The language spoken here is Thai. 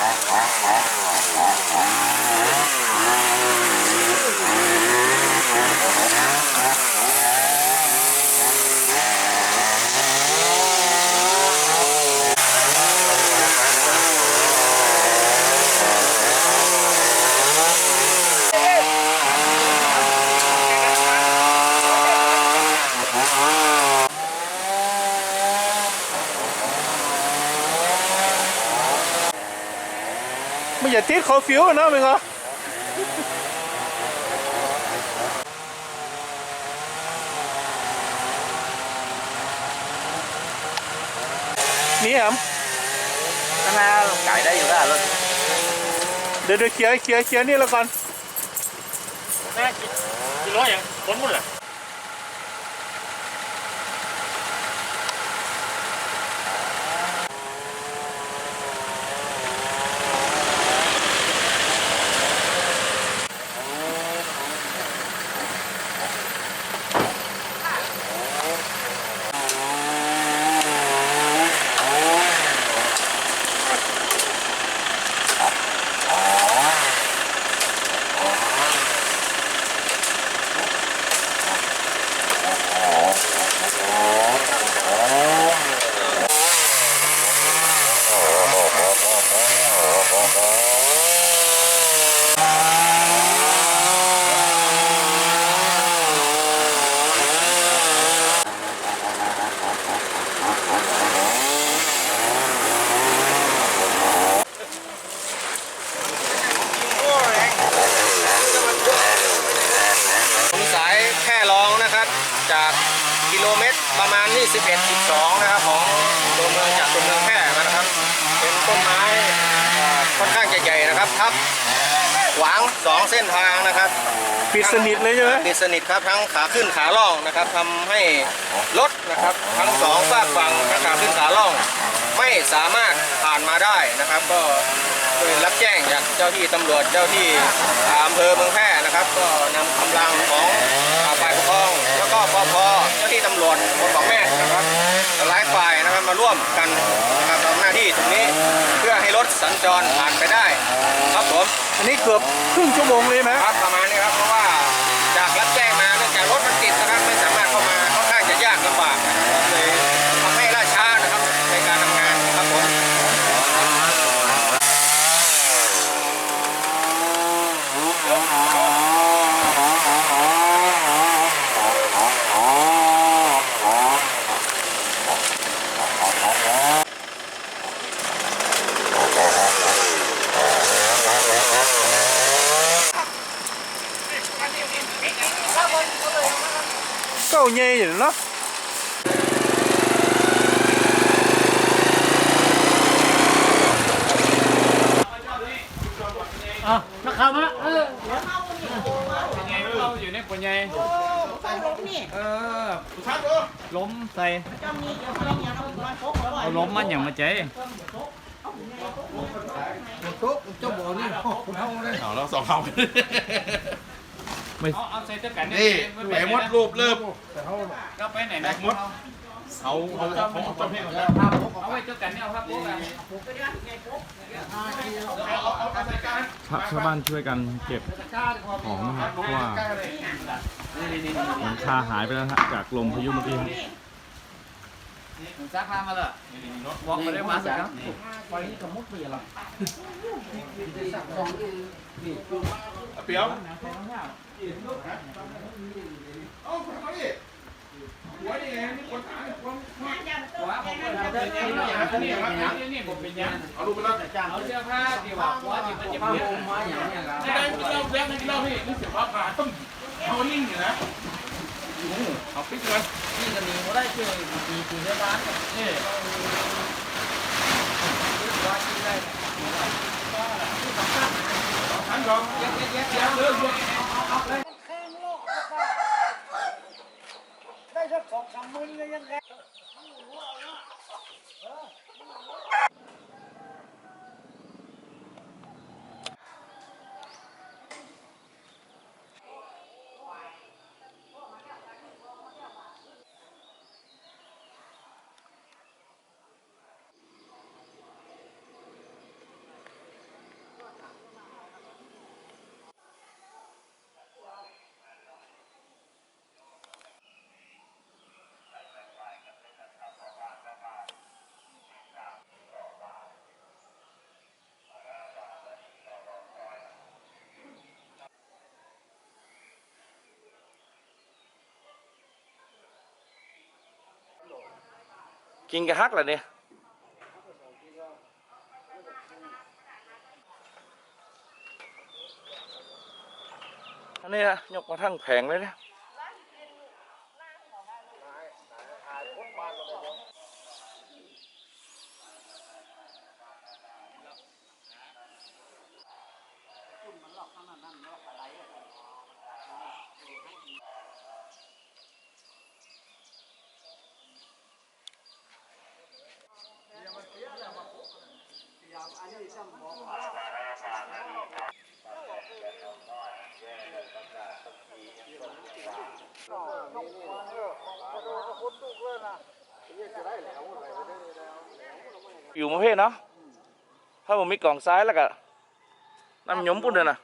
Thank you. ดขอฟิวนะมึงเหรอนี่ครับข้างหน้าไก่ได้อยู่แล้วรถ เดี๋ยวเดี๋ยวเคลียร์เคลียร์เคลียร์นี่แล้วก่อน แม่กิโลอย่างคนหมดเลย ผมสายแค่รองนะครับ จากกิโลเมตรประมาณที่11 12 นะครับของตัวเมืองจากตัวเมืองแพร่มานะครับ เป็นต้นไม้อ่าค่อนข้างจะใหญ่นะครับทับขวางสองเส้นทางนะครับปิดสนิทเลยใช่ไหมติดสนิทครับทั้งขาขึ้นขาล่องนะครับทำให้รถนะครับทั้งสองฝากฝั่งทั้งขาขึ้นขาล่อง ไม่สามารถผ่านมาได้นะครับ ก็โดยรับแจ้งจากเจ้าที่ตำรวจเจ้าที่อำเภอเมืองแพร่นะครับ ก็นำกำลังของอ่าฝ่ายปกครองแล้วก็ปพเจ้าที่ตำรวจคนของแม่นะครับหลายฝ่ายนะค รับมาร่วมกันนะครับทำหน้าที่ตรงนี้เพื่อให้รถสัญจรผ่านไปได้ ครับผม อันนี้เกือบครึ่งชั่วโมงเลยไหม ครับประมาณนี้ครับเพราะว่าจากรับแจ้งมาเนื่องจากรถมันติดนะครับไม่สามารถเข้ามาค่อนข้างจะยากลำบากนะครับเลยทำให้ล่าช้านะครับในการทำงานครับผม เก้าเย่อยู่เนาะอะนักข่าวมาเออไงเราอยู่ในปนใหญ่ต้องลงนี่เออล้มใส่จำนี้เดี๋ยวเขาเนี่ยเรามาพกแล้วเอาล้มมันอย่างมาใจเอาแล้วสองเขา ไม่ เอาเอาใส่ตะกันนี่แหมดรูปเริ่มเราไปไหนนะเอาเอาเอาเอาเอาเพลงก่อนนะเอาไว้ตะกันเนี่ยเอาครับพวกกันชาชาวบ้านช่วยกันเก็บของนะครับเพราะว่าหลังคาหายไปแล้วฮะจากลมพายุเมื่อกี้ครับซักผ้ามาเลยวอกมาได้มาสักครับเปียวเอาคนเขาดิหัวนี่ไงมีคนถามคนว้าผมเป็นนี่นี่นี่นี่ผมเป็นยัง เอารูปไปแล้วเอาเสื้อผ้าดีกว่าว่าที่มันจะเปลี่ยนไม่ได้ไม่เล่าแล้วไม่เล่าพี่นี่เสียว่าผ่าต้องเอานิ่งอยู่นะเอาปิ๊กเลยนี่ก็มีเขาได้ช่วยมีปีเรื่องร้านนี่ทันก่อนเย็บเย็บเย็บเย็บเลยเย็ได้สักสองสามหมื่นก็ยังไง กินกระฮักแหละเนี่ยอันนี้นะยกมาทั้งแผงเลยนะมันหลอนนั้นหลอกอะไร อยู่ประเภทเนาะถ้าผมมีกล่องซ้ายแล้วก็น้ำยมปุ่นเด้อนะ